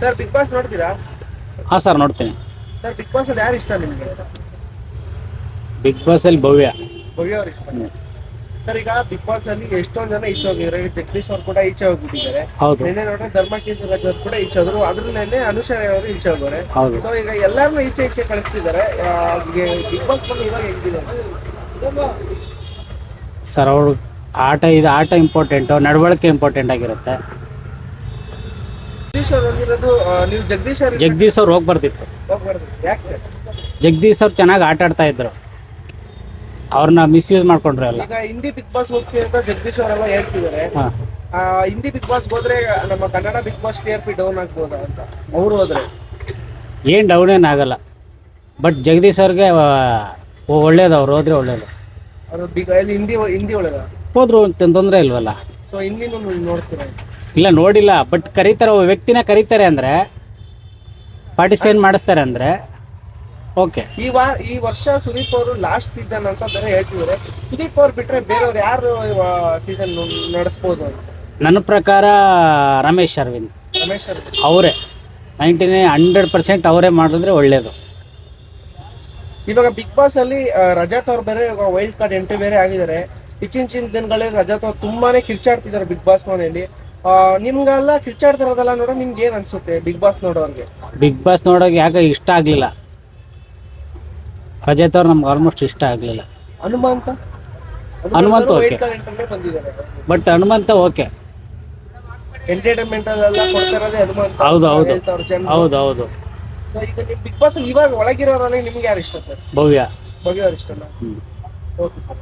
Sir big boss ನೋಡ್ತೀರಾ? ಹಾಂ sir ನೋಡ್ತೀನಿ. ಸರ್ ಬಿಗ್ ಬಾಸ್ ಅಲ್ಲಿ ಯಾರು ಇಷ್ಟ ನಿಮ್ಗೆ? ಬಿಗ್ ಅಲ್ಲಿ ಭವ್ಯ. ಭವ್ಯ ಅವ್ರು ಇಷ್ಟ. ಸರ್ ಈಗ ಬಿಗ್ ಬಾಸ್ ಅಲ್ಲಿ ಎಷ್ಟೊಂದು ಜನ ಈಚೆ ಹೋಗಿದ್ದಾರೆ ಜಗದೀಶ್ ಅವ್ರು ಕೂಡ ಈಚೆ ಹೋಗ್ಬಿಟ್ಟಿದ್ದಾರೆ. ಹೌದು. ನಿನ್ನೆ ನೋಡ್ರೆ ಧರ್ಮಕೀರ್ತಿ ರಾಜ್ ಅವರು ಕೂಡ ಈಚೆ ಹೋದ್ರು. ಅದ್ರ ನೆನ್ನೆ ಅನುಷಾರಿ ಅವರು ಈಚೆ ಹೋಗೋರೆ. ಹೌದು. ಸೊ ಈಗ ಎಲ್ಲಾರನ್ನೂ ಈಚೆ ಈಚೆ ಕಳಿಸ್ತಿದ್ದಾರೆ. ಬಿಗ್ ಬಾಸ್ ಬಂದು ಇವಾಗ ಹೆಂಗಿದೆ? ಸರ್ ಅವರು ಆಟ ಇದು ಆಟ ಇಂಪಾರ್ಟೆಂಟು ನಡವಳಿಕೆ ಇಂಪಾರ್ಟೆಂಟ್ ಆಗಿರುತ್ತೆ. ಜಗದೀಶ್ ಅವ್ರು ಹೋಗ್ಬಾರ್ದಿತ್ತು ಜಗದೀಶ್ ಅವ್ರು ಚೆನ್ನಾಗಿ ಆಟ ಆಡ್ತಾ ಇದ್ರು. ಅವ್ರನ್ನ ಮಿಸ್ಯೂಸ್ ಮಾಡ್ಕೊಂಡ್ರು ಎಲ್ಲ. ಹಿಂದಿ ಬಿಗ್ ಬಾಸ್ ಹೋಗ್ತೀವಿ ಅಂತ ಜಗದೀಶ್ ಅವರೆಲ್ಲ ಹೇಳ್ತಿದ್ದಾರೆ ಹಿಂದಿ ಬಿಗ್ ಬಾಸ್ ಹೋದ್ರೆ ನಮ್ಮ Kannada Bigg Boss T R P down ಆಗ್ಬೋದಾ ಅಂತ. ಅವ್ರು ಹೋದ್ರೆ? ಏನು ಡೌನ್ ಏನು ಆಗಲ್ಲ. ಬಟ್ ಜಗದೀಶ್ ಅವ್ರಿಗೆ ಒಳ್ಳೇದು ಅವ್ರು ಹೋದ್ರೆ ಒಳ್ಳೇದು. ಅವರು ಬಿಗ್ ಹಿಂದಿ ಹಿಂದಿ ಒಳಗ ಹೋದ್ರು ತೊಂದರೆ ಇಲ್ವಲ್ಲ. ಸೊ ಹಿಂದಿನೂ ನೋಡ್ತೀರಾ? ಇಲ್ಲ ನೋಡಿಲ್ಲ ಬಟ್ ಕರೀತಾರೆ ಒಬ್ಬ ವ್ಯಕ್ತಿನ ಕರೀತಾರೆ ಅಂದರೆ ಪಾರ್ಟಿಸಿಪೇಟ್ ಮಾಡಿಸ್ತಾರೆ ಅಂದರೆ ಓಕೆ ಈ ವಾ ಈ ವರ್ಷ ಸುದೀಪ್ ಅವರು ಲಾಸ್ಟ್ ಸೀಸನ್ ಅಂತ ಬೇರೆ ಹೇಳ್ತಿದ್ದಾರೆ. ಸುದೀಪ್ ಅವ್ರು ಬಿಟ್ರೆ ಬೇರೆಯವ್ರು ಯಾರು ಸೀಸನ್ ನಡೆಸ್ಬೋದು ಅಂತ? ನನ್ನ ಪ್ರಕಾರ ರಮೇಶ್ ಅರವಿಂದ್. ರಮೇಶ್ ಅವ್ರು ಅವರೇ. ನೈಂಟಿ ನೈನ್ ಹಂಡ್ರೆಡ್ ಪರ್ಸೆಂಟ್ ಅವರೇ ಮಾಡಿದ್ರೆ ಒಳ್ಳೆಯದು ಇವಾಗ ಬಿಗ್ ಬಾಸ್ ಅಲ್ಲಿ ಆ, ರಜತ್ ಅವ್ರು ಬೇರೆ ವೈಲ್ಡ್ ಕಾರ್ಡ್ ಎಂಟ್ರಿ ಬೇರೆ ಆಗಿದ್ದಾರೆ. ಇಚ್ಚಿನ ದಿನಗಳಲ್ಲಿ ರಜತ್ ಅವ್ರು ತುಂಬಾನೇ ಕಿರ್ಚಾಡ್ತಿದ್ದಾರೆ ಬಿಗ್ ಬಾಸ್ ಮನೆಯಲ್ಲಿ. ನಿಮ್ಗೆಲ್ಲ ಕಿರ್ಚಾಡ್ತಿರೋದೆಲ್ಲ ನೋಡೋ ನಿಮ್ಗೆ ಏನ್ ಅನ್ಸುತ್ತೆ ಬಿಗ್ ಬಾಸ್ ನೋಡೋರ್ಗೆ ಬಿಗ್ ಬಾಸ್ ನೋಡೋಕೆ ಯಾಕೆ ಇಷ್ಟ ಆಗಲಿಲ್ಲ. ರಜತ್ ಅವ್ರು ನಮ್ಗೆ ಆಲ್ಮೋಸ್ಟ್ ಇಷ್ಟ ಆಗಲಿಲ್ಲ. ಹನುಮಂತ? ಹನುಮಂತ ಬಂದಿದ್ದಾರೆ. ಬಟ್ ಹನುಮಂತ ಓಕೆ ಎಂಟರ್ಟೈನ್ಮೆಂಟ್ ಅಲ್ಲೆಲ್ಲ ಕೊಡ್ತಿರೋದೇ ಹನುಮಂತ. ಹೌದು, ಹೌದು. ಹೇಳ್ತಾವ್ರು ಜನ ಹೌದು ಹೌದು. So, ಈಗ ನಿಮ್ ಬಿಗ್ ಬಾಸ್ ಅಲ್ಲಿ ಇವಾಗ ಒಳಗಿರೋರಲ್ಲಿ ನಿಮ್ಗೆ ಯಾರು ಇಷ್ಟ ಸರ್? ಭವ್ಯ. ಭವ್ಯ ಅವ್ರು ಇಷ್ಟನಾ? ಹ್ಞೂ ಓಕೆ ಸರ್